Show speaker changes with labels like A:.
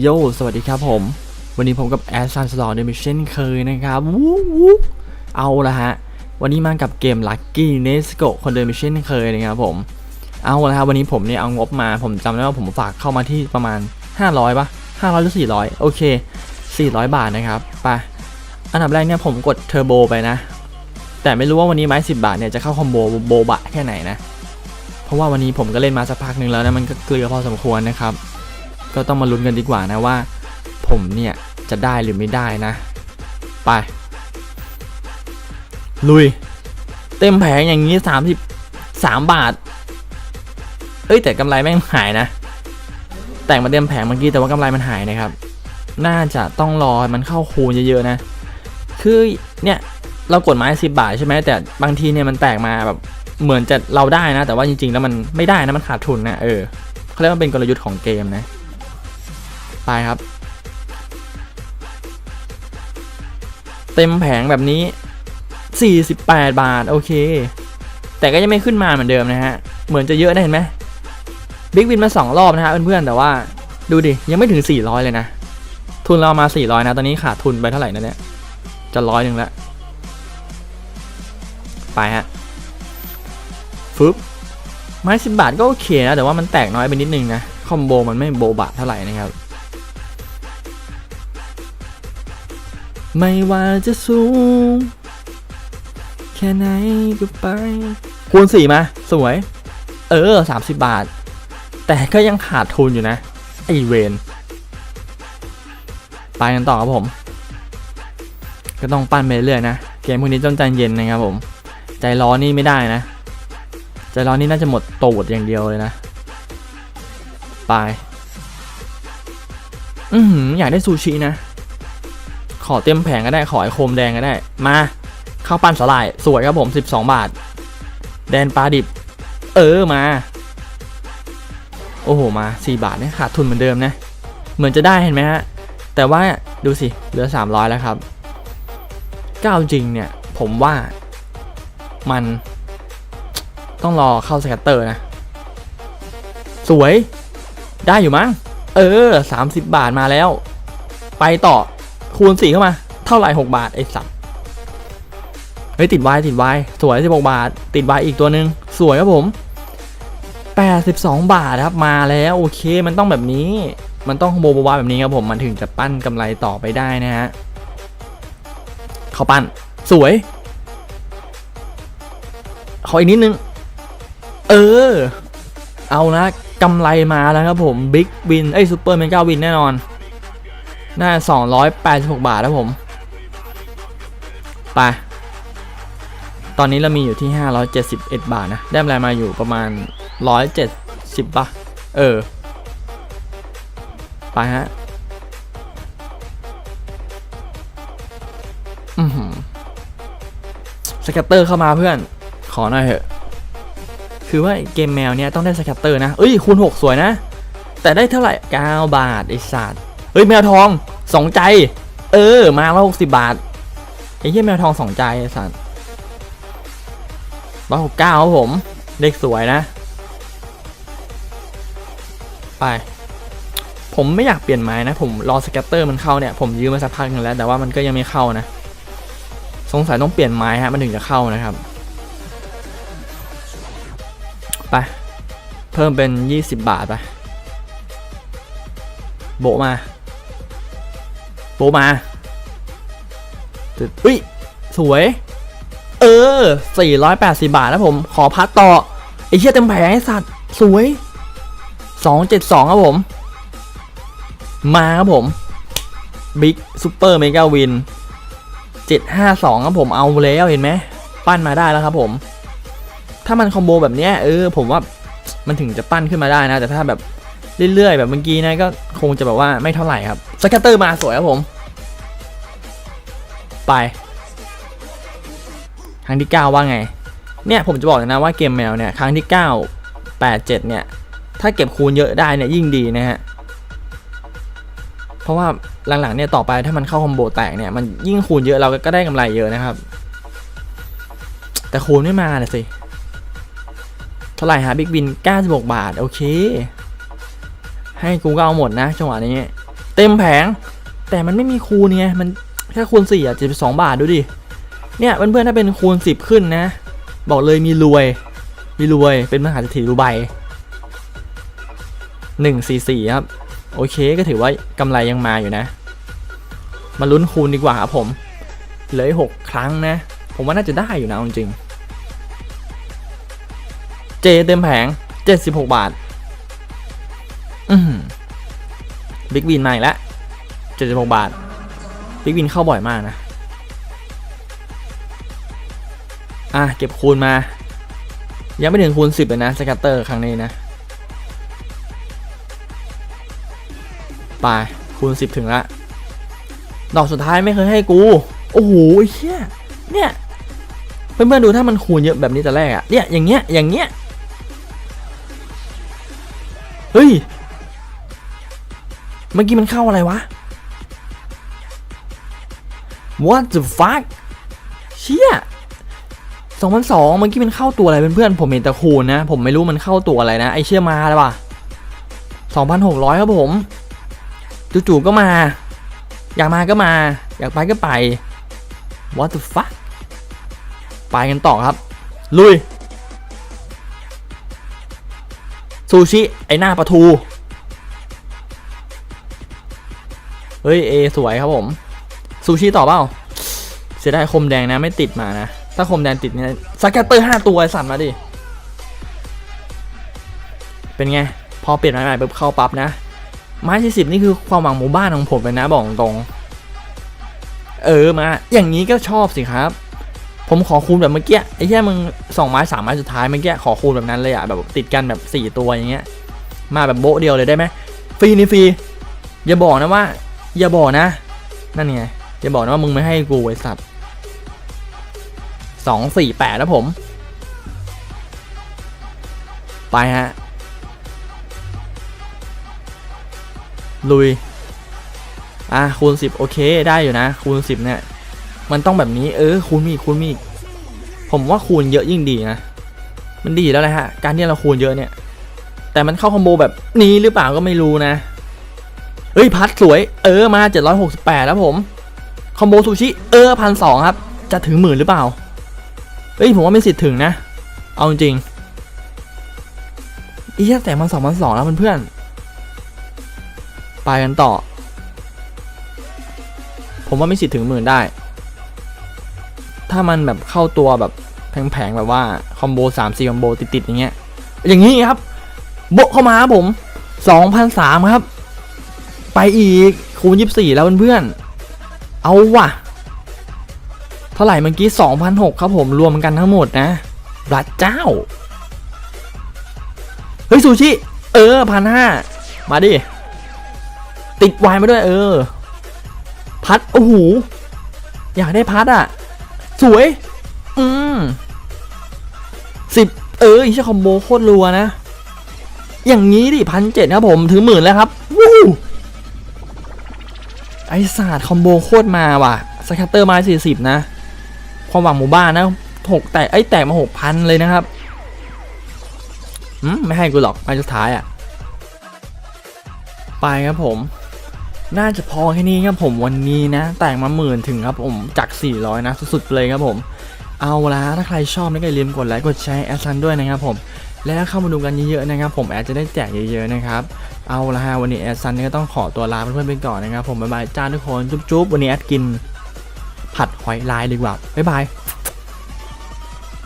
A: โย สวัสดีครับผม วันนี้ผมกับแอสซันสลอร์เดมิเช่นเคยนะครับวู้วู้เอาละฮะ วันนี้มากับเกม Lucky n e s c o คนเดิมเช่นเคยนะครับผม เอาละครับวันนี้ผมเนี่ยเอางบมา ผมจำได้ว่าผมฝากเข้ามาที่ประมาณ 500ปะ500 หรือ 400 โอเค 400 บาทนะครับไปอันดับแรกเนี่ยผมกดเทอร์โบไปนะ แต่ไม่รู้ว่าวันนี้ไม้ 10 บาทเนี่ยจะเข้าคอมโบโบบะแค่ไหนนะ เพราะว่าวันนี้ผมก็เล่นมาสักพักหนึ่งแล้วนะมันก็เกลือพอสมควรนะครับ ก็ต้องมาลุ้นกันดีกว่านะว่า ผมเนี่ยจะได้หรือไม่ได้นะ ไป ลุย เต็มแผงอย่างนี้ 33 บาท เอ้ยแต่กำไรแม่งหายนะ แต่งมาเต็มแผงเมื่อกี้แต่ว่ากำไรมันหายนะครับ น่าจะต้องรอมันเข้าคูณเยอะๆนะ คือเนี่ยเรากดไม้10บาทใช่ไหมแต่บางทีเนี่ยมันแตกมาแบบเหมือนจะเราได้นะ แต่ว่าจริงๆแล้วมันไม่ได้นะมันขาดทุนนะเออเขาเรียกว่าเป็นกลยุทธ์ของเกมนะ ไปครับ เต็มแผงแบบนี้ 48 บาท โอเค แต่ก็ยังไม่ขึ้นมาเหมือนเดิมนะฮะ เหมือนจะเยอะนะเห็นไหมบิ๊กวินมาสองรอบนะฮะเพื่อนๆแต่ว่าดูดิ ยังไม่ถึง 400 เลยนะ ทุนเรามา 400 นะ ตอนนี้ขาดทุนไปเท่าไหร่นะเนี่ย จะร้อยหนึ่งแล้วไปฮะฟึบไม้สิบบาทก็โอเคนะ แต่ว่ามันแตกน้อยไปนิดนึงนะ คอมโบมันไม่โบบะเท่าไหร่นะครับ ไม่ว่าจะสูง แค่ไหนก็ไป คูณสี่มา สวย เออสามสิบบาท แต่ก็ยังขาดทุนอยู่นะ ไอเวนไปกันต่อครับผม ก็ต้องปั้นไปเรื่อยนะ เกมพวกนี้ต้องใจเย็นนะครับผม ใจร้อนนี่ไม่ได้นะ ใจร้อนนี่น่าจะหมดตูดอย่างเดียวเลยนะ ไป อืออยากได้ซูชินะ อเต็มแผงก็ได้ขอไอโคมแดงก็ได้ มาข้าวปั้นสลาย สวยครับผม 12 บาท แดนปลาดิบ เออมา โอ้โห มา 4 บาทเนี่ยขาดทุนเหมือนเดิมนะ เหมือนจะได้เห็นไหมฮะ แต่ว่าดูสิ เหลือ 300 แล้วครับก้าวจริงเนี่ย ผมว่ามันต้องรอเข้าสแกตเตอร์นะ สวยได้อยู่มั้งเออ 30 บาทมาแล้ว ไปต่อ คูณสี่เข้ามา เท่าไหร่6บาทไอ้สัตว์เฮ้ยติดไวติดไวสวย16บหกบาท ติดไวอีกตัวหนึ่งสวยครับผม82บสองบาทครับมาแล้วโอเคมันต้องแบบนี้ มันต้องโมบวาแบบนี้ครับผมมันถึงจะปั้นกำไรต่อไปได้นะฮะเขาปั้นสวยขออีกนิดนึง เออ เอานะกำไรมาแล้วครับผมบิ๊กวินเอ้ซูเปอร์เมกาวินแน่นอน น่า286 บาทครับผม ไป ตอนนี้เรามีอยู่ที่ 571 บาทนะ ได้กำไรมาอยู่ประมาณ 170ป่ะ เออ ไปฮะ อือหือสแกตเตอร์เข้ามาเพื่อน ขอหน่อยเถอะ คือว่าเกมแมวเนี้ยต้องได้สแกตเตอร์นะ เอ้ยคูณ 6 สวยนะ แต่ได้เท่าไหร่ 9 บาทไอ้สัตว์ เฮ้ยแมวทองสองใจ เออ มาแล้วหกสิบาทไอ้เหี้ยแมวทองสองใจไอ้สัตว์ร้อยหกเก้าครับผมเลขสวยนะ ไป ผมไม่อยากเปลี่ยนไม้นะ ผมรอสแกตเตอร์มันเข้าเนี่ยผมยืมมาสักพักหนึงแล้ว แต่ว่ามันก็ยังไม่เข้านะ สงสัยต้องเปลี่ยนไม้ฮะ มันถึงจะเข้านะครับ ไป เพิ่มเป็น 20 บาทไปโบมา โบมาอุ้ย สวย เออ 480 บาทนะผม ขอพัดต่อ ไอ้เชี่ยเต็มแผงไอ้สัตว์ สวย 272 ครับผม มาครับผม บิ๊กซูเปอร์เมกาวิน 752 ครับผม เอาแล้วเห็นไหม ปั้นมาได้แล้วครับผม ถ้ามันคอมโบแบบเนี้ย เออ ผมว่ามันถึงจะปั้นขึ้นมาได้นะ แต่ถ้าแบบ เรื่อยๆ แบบเมื่อกี้นะก็คงจะแบบว่าไม่เท่าไหร่ครับสแกตเตอร์มาสวยครับผม ไปครั้งที่ 9 ว่าไง เนี่ยผมจะบอกนะว่าเกมแมวเนี่ยครั้งที่ 9 8 7 เนี่ย ถ้าเก็บคูณเยอะได้เนี่ยยิ่งดีนะฮะเพราะว่าหลังๆเนี่ยต่อไปถ้ามันเข้าคอมโบแตกเนี่ยมันยิ่งคูณเยอะเราก็ได้กำไรเยอะนะครับ แต่คูณไม่มาเลยสิเท่าไหร่ฮะบิ๊กบิน 96 บาท โอเค ให้กูก็เอาหมดนะจังหวะนี้ เต็มแผง แต่มันไม่มีคูณไงมันแค่คูณ4อะ72บาทดูดิเนี่ยเพื่อนๆถ้าเป็นคูณ10ขึ้นนะ บอกเลยมีรวย มีรวยเป็นมหาเศรษฐีดูไบ144ครับ โอเคก็ถือว่ากำไรยังมาอยู่นะ มาลุ้นคูณดีกว่าครับผม เหลือหกครั้งนะ ผมว่าน่าจะได้อยู่นะจริง เจเต็มแผง 76 บาท บิ๊กวินมาอีกแล้ว76บหกบาท บิ๊กวินเข้าบ่อยมากนะ อะ เก็บคูณมา ยังไม่ถึงคูณ10เลยนะ สกัตเตอร์ครั้งนี้นะ ไป คูณ10ถึงละ ดอกสุดท้ายไม่เคยให้กู โอ้โหไอ้เชี่ยเนี่ยเพื่อนๆดูถ้ามันคูณเยอะแบบนี้แต่แรกอะเนี่ยอย่างเงี้ยอย่างเงี้ยเฮ้ย เมื่อกี้มันเข้าอะไรวะ What the fuck เชี่ย2002เมื่อกี้มันเข้าตัวอะไรเพื่อนๆผมเห็นแต่คูณนะ ผมไม่รู้มันเข้าตัวอะไรนะไอเชี่ยมาแล้วว่ะ2,600ครับผม จู่ๆก็มา อยากมาก็มา อยากไปก็ไป What the fuck ไปกันต่อครับ ลุยซูชิ ไอหน้าปลาทู เฮ้ยเอสวยครับผมซูชิต่อเปล่าเสียดายคมแดงนะไม่ติดมานะ ถ้าคมแดงติดเนี่ยสแกตเตอร์ห้าตัวไอ้สัตว์มาดิ เป็นไง พอเปลี่ยนไม้ใหม่ปุ๊บเข้าปั๊บนะ ไม้ที่สิบนี่คือความหวังหมู่บ้านของผมเลยนะบอกตรง เออมา อย่างนี้ก็ชอบสิครับ ผมขอคูณแบบเมื่อกี้ไอ้แค่มึงสองไม้สามไม้สุดท้ายเมื่อกี้ขอคูณแบบนั้นเลยอะแบบติดกันแบบสี่ตัวอย่างเงี้ย มาแบบโบ๊ะเดียวเลยได้ไหมฟรีนี่ฟรีอย่าบอกนะว่า อย่าบอกนะ นั่นไงอย่าบอกนะว่ามึงไม่ให้กูไอสัตว์สองสี่แปดแล้วผม ไปฮะ ลุย อะ คูณสิบโอเคได้อยู่นะ คูณสิบเนี่ย มันต้องแบบนี้ เออ คูณมีคูณมีผมว่าคูณเยอะยิ่งดีนะ มันดีแล้วนะฮะ การที่เราคูณเยอะเนี่ย แต่มันเข้าคอมโบแบบนี้หรือเปล่าก็ไม่รู้นะ เฮ้ยพัดสวย เออมา 768แล้วผมคอมโบซูชิเออพันสองครับ จะถึงหมื่นหรือเปล่า เฮ้ยผมว่าไม่สิทธิ์ถึงนะ เอาจริงอีแค่แต่มันสองพันสองแล้วเพื่อนๆไปกันต่อ ผมว่าไม่สิทธิ์ถึงหมื่นได้ ถ้ามันแบบเข้าตัวแบบแผงๆแบบว่าคอมโบสามสี่คอมโบติดๆอย่างเงี้ย อย่างนี้ครับโบเข้ามาครับผมสองพันสามครับ ไปอีกคูณยี่สี่แล้วเพื่อนๆเอาว่ะ เท่าไหร่เมื่อกี้สองพันหกครับผมรวมกันทั้งหมดนะรัดเจ้า เฮ้ยซูชิ เออพันห้ามาดิ ติดไวน์มาด้วย เออ พัด โอ้โห อยากได้พัดอะ สวย อืมสิบเอออีชคอมโบโคตรรัวนะ อย่างนี้ดิพันเจ็ดครับผม ถึงหมื่นแล้วครับ วู้ ไอศาสตร์คอมโบโคตรมาว่ะสแคตเตอร์ม้สี่สิบนะ ความหวังหมู่บ้านนะหกแตกไอแตกมาหกพันเลยนะครับอืมไม่ให้กูหรอกไม้สุดท้ายอะ ไปครับผม น่าจะพอแค่นี้ครับผมวันนี้นะ แตกมาหมื่นถึงครับผมจาก 400 นะ สุดๆเลยครับผม เอาละถ้าใครชอบนะก็อย่าลืมกดไลค์กดแชร์แอดซันด้วยนะครับผม แล้วเข้ามาดูกันเยอะๆนะครับ ผมแอดจะได้แจกเยอะๆนะครับเอาละฮะวันนี้แอดซันก็ต้องขอตัวลาเพื่อนๆไปก่อนนะครับ ผมบ๊ายบายจ้าทุกคนจุ๊บๆวันนี้แอดกิน ผัดหอยลายดีกว่าบ๊ายบาย